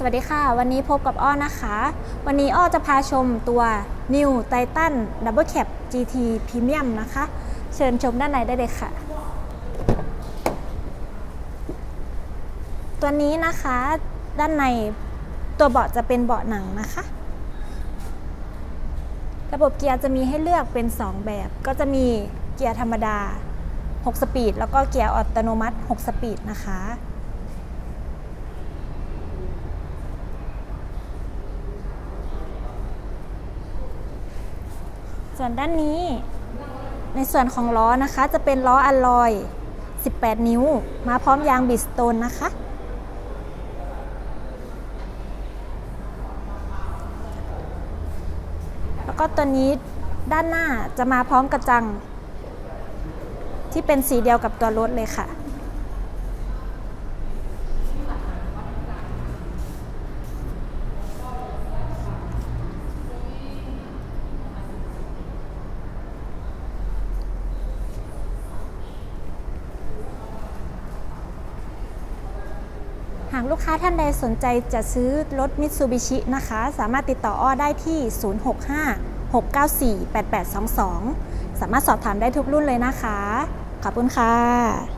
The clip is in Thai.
สวัสดีค่ะ วันนี้พบกับอ้อนะคะ วันนี้อ้อจะพาชมตัว New Titan Double Cab GT Premium นะคะ เชิญชมด้านในได้เลยค่ะ ตัวนี้นะคะด้านในตัวเบาะจะเป็นเบาะหนังนะคะ ระบบเกียร์จะมีให้เลือกเป็น 2 แบบ ก็จะมีเกียร์ธรรมดา 6 สปีด แล้วก็เกียร์อัตโนมัติ 6 สปีดนะคะ ส่วนด้านนี้ ในส่วนของล้อนะคะ จะเป็นล้ออัลลอย 18 นิ้ว มาพร้อมยางบิสโตนนะคะ แล้วก็ตัวนี้ด้านหน้าจะมาพร้อมกระจัง ที่เป็นสีเดียวกับตัวรถเลยค่ะ หากลูกค้าท่านใดสนใจจะซื้อรถมิตซูบิชินะคะ สามารถติดต่ออ้อได้ที่ 065 694 8822 สามารถสอบถามได้ทุกรุ่นเลยนะคะ ขอบคุณค่ะ